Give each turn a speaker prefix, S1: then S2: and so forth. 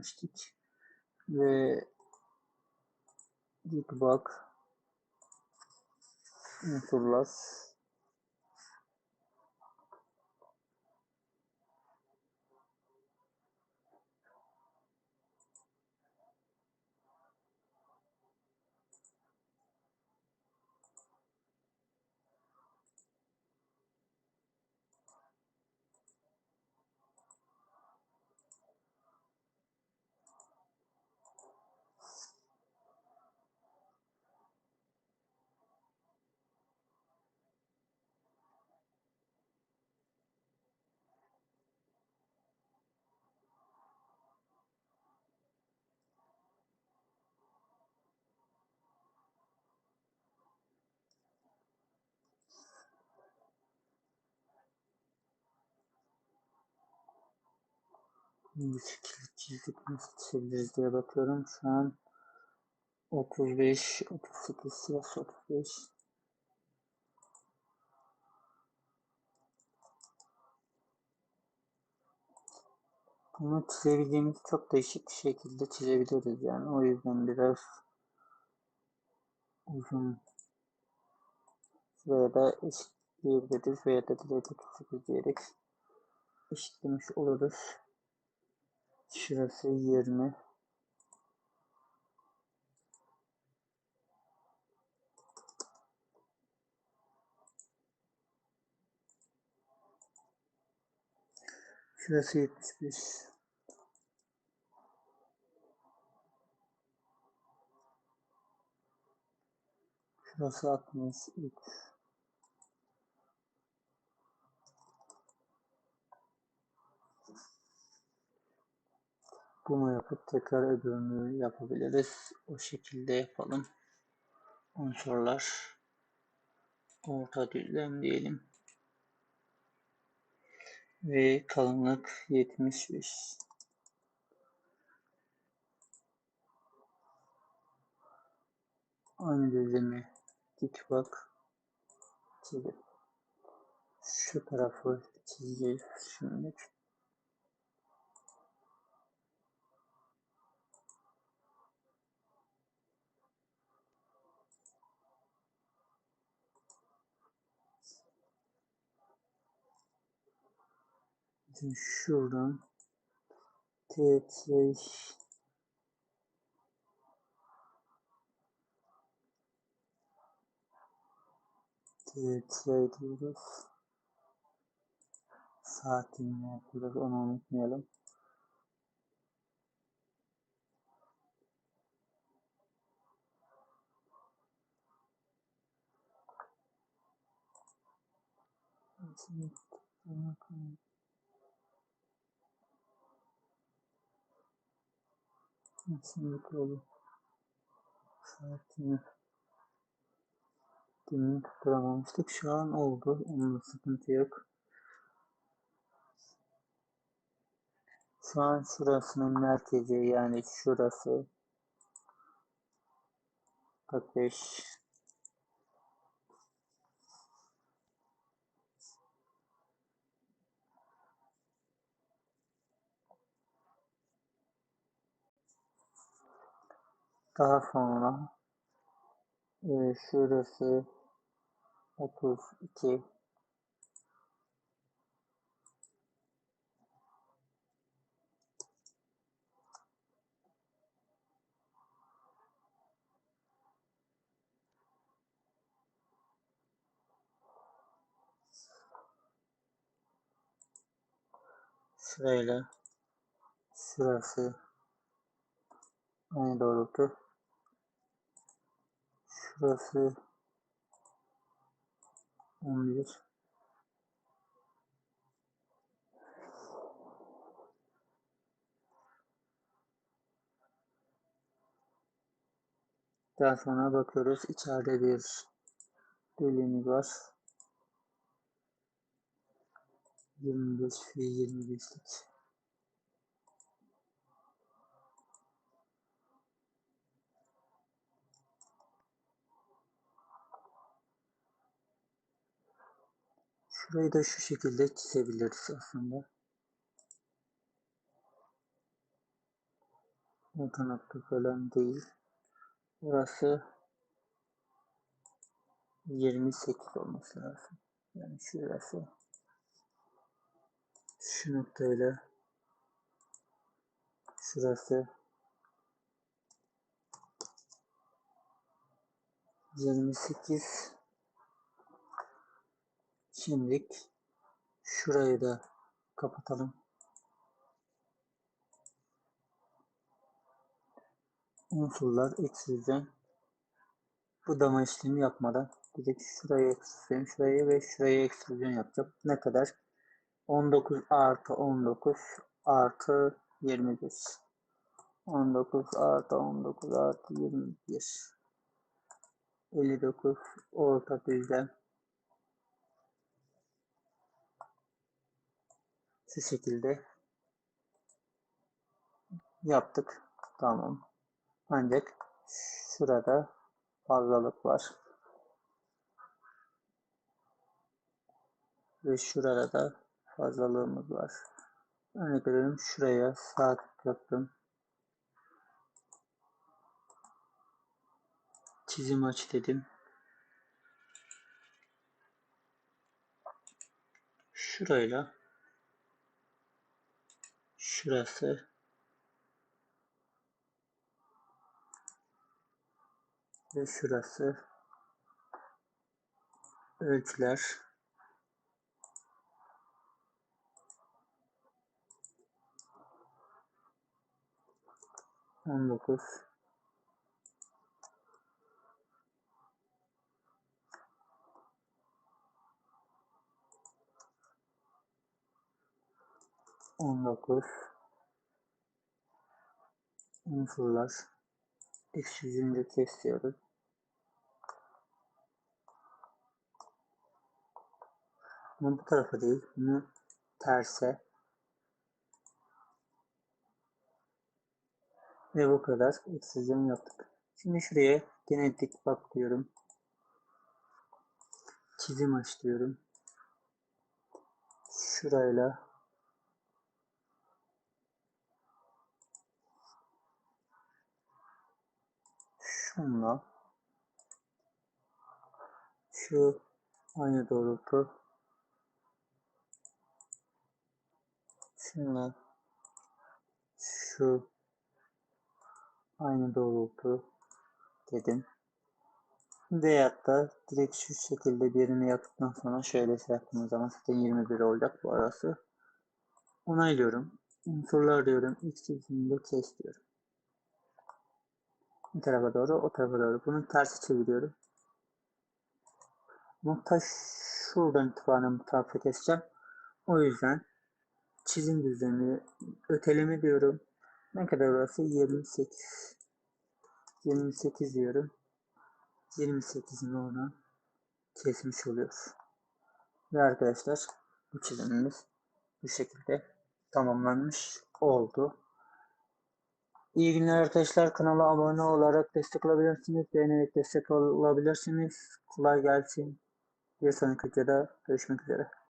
S1: demiştik. Ve Dikbak unsurlar çizdik nasıl çizebiliriz diye bakıyorum. Şu an 35, 38, sırası 35. Bunu çizebildiğimiz çok değişik şekilde çizebiliriz yani. O yüzden biraz uzun veya da eşitleyebiliriz veya da 38 diyerek eşitlemiş oluruz. Şurası 20. Şurası 75. Şurası 63. Bunu yapıp tekrar öbürünü yapabiliriz. O şekilde yapalım. Unsurlar orta düzlem diyelim. Ve kalınlık 75. Aynı düzlemi dik bak. Çizip şu tarafı çizeceğiz şimdi. Şimdi şuradan T3 T3 diyoruz. Saatini yapıyoruz onu unutmayalım. Şimdi bakalım. Kesinlikle olur. Saatini demin tutturamamıştık. Şu an oldu. Onun sıkıntı yok. Şu an şurasının merkezi yani şurası 45 daha sonra e, şurası 32 Şurayla şurası aynı doğrultu. Şurası 11 Daha sonra bakıyoruz içeride bir deliğimiz var. 25 fi 25'lik. Şurayı da şu şekilde çizebiliriz aslında. Nokta falan değil. Burası 28 olması lazım. Yani şurası. Şu noktayla şurası 28 Şimdilik şurayı da kapatalım. Unsurlar eksileceğim. Bu dama işlemi yapmadan direkt şuraya eksileceğim. Şurayı ve şuraya eksileceğim yapacağım. Ne kadar? 19 artı 19 artı 21. 19 artı 19 artı 21. 59 orta düzlem. Şu şekilde yaptık. Tamam. Ancak şurada fazlalık var. Ve şurada da fazlalığımız var. Örnek veriyorum şuraya sağ yaptım. Çizim aç dedim. Şurayla şurası. Ve şurası. Ölçüler. On dokuz on dokuz unsurlar x yüzünde kesiyoruz. Ama bu tarafa değil, bunu terse ve bu kadar eksizyon yaptık. Şimdi şuraya genetik bak diyorum. Çizim aç diyorum. Şurayla şunla şu aynı doğrultu şunla şu aynı doğrultu dedim. Veyahut da direkt şu şekilde birini yaptıktan sonra şöyle şey yaptığımız zaman zaten 21 olacak bu arası. Onaylıyorum. Unsurlar diyorum. X çiziminde kes diyorum. Bir tarafa doğru, o tarafa doğru. Bunun tersi çeviriyorum. Nokta şuradan itibaren bu tarafa keseceğim. O yüzden çizim düzlemi öteleme diyorum. Ne kadar orası? 28. 28 diyorum. 28'in oradan kesmiş oluyor. Ve arkadaşlar bu çizimimiz bu şekilde tamamlanmış oldu. İyi günler arkadaşlar. Kanala abone olarak destek olabilirsiniz. Beğenerek destek olabilirsiniz. Kolay gelsin. Bir sonraki videoda görüşmek üzere.